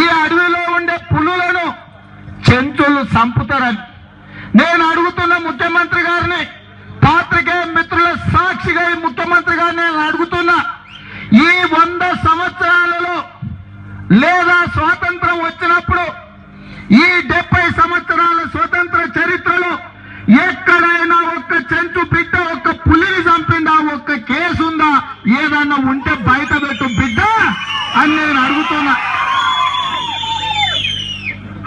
ఈ అడవిలో ఉండే పులులను చెంచులు చంపుతారని నేను అడుగుతున్న ముఖ్యమంత్రి గారిని పాత్రికేయ మిత్రుల సాక్షిగా ఈ ముఖ్యమంత్రి గారిని నేను అడుగుతున్నా. ఈ వంద సంవత్సరాలలో లేదా స్వాతంత్రం వచ్చినప్పుడు ఈ డెబ్బై సంవత్సరాల స్వతంత్ర చరిత్రలో ఎక్కడైనా ఒక్క చెంచు బిడ్డ ఒక్క పులిని చంపిందా ఒక్క కేసు ఉందా ఏదన్నా ఉంటే బయట పెట్టు బిడ్డ అని నేను అడుగుతున్నా.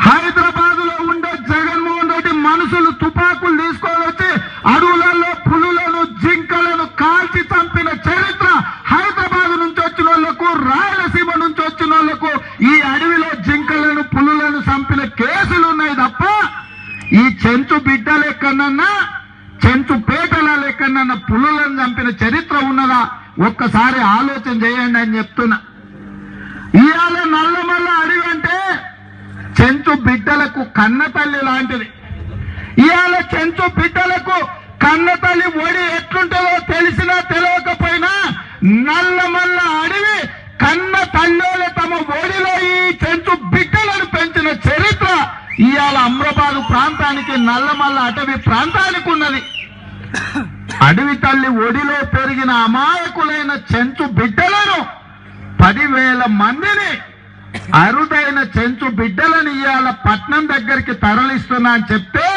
హైదరాబాద్లో ఉండే జగన్మోహన్ రెడ్డి మనుషులు తుపాకులు తీసుకొని వచ్చి అడవులలో పులులను జింకలను కాల్చి చంపిన చరిత్ర హైదరాబాద్ నుంచి వచ్చిన వాళ్ళకు రాయలసీమ నుంచి వచ్చిన వాళ్ళకు ఈ అడవిలో జింకలను పులులను చంపిన కేసులు ఉన్నాయి తప్ప ఈ చెంచు బిడ్డ లెక్కనన్నా చెంచు పేటల లెక్కనన్న పులులను చంపిన చరిత్ర ఉన్నదా? ఒక్కసారి ఆలోచన చేయండి అని చెప్తున్నా. ఇవాళ నల్లమల్ల అడవి అంటే చెంచు బిడ్డలకు కన్నతల్లి లాంటిది. ఇవాళ చెంచు బిడ్డలకు కన్న తల్లి ఒడి ఎట్లుంటుందో తెలిసినా తెలియకపోయినా నల్లమల్ల అడవి కన్న తల్లోలు తమ ఒడిలో ఈ చెంచు బిడ్డలను పెంచిన చరిత్ర ఇవాళ అమ్రబాదు ప్రాంతానికి నల్లమల్ల అటవీ ప్రాంతానికి ఉన్నది. అడవి తల్లి ఒడిలో పెరిగిన అమాయకులైన చెంచు బిడ్డలను పదివేల మందిని అరుదైన చెంచు బిడ్డలను ఇవాళ పట్నం దగ్గరికి తరలిస్తున్నా అని చెప్తే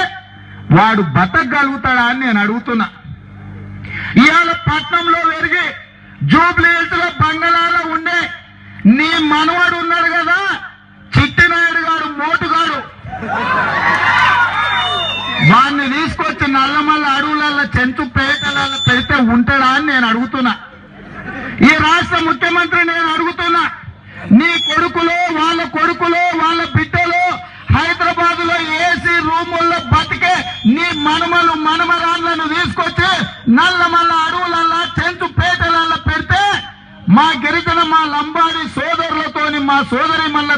వాడు బతకగలుగుతాడా అని నేను అడుగుతున్నా. ఇవాళ పట్నంలో పెరిగి జూబ్లీహిల్స్లో బంగళాలో ఉండే నీ మనవాడు ఉన్నాడు కదా చిట్టినాయుడు గారు మోటుగాడు వాడిని తీసుకొచ్చి నల్లమల్ల అడవులలో చెంచు పేటలలో పెడితే ఉంటాడా అని నేను అడుగుతున్నా. ఈ రాష్ట్ర ముఖ్యమంత్రి నేను అడుగుతున్నా. కొడుకులు వాళ్ళ బిడ్డలు హైదరాబాద్లో ఏసీ రూముల్లో బతికే నీ మనుమలు మనమరాళ్ళను తీసుకొచ్చి నల్లమల్ల అడవులల్లా చెంచు పేటలల్లా పెడితే మా గిరిజన మా లంబాడి సోదరులతోని మా సోదరి మల్ల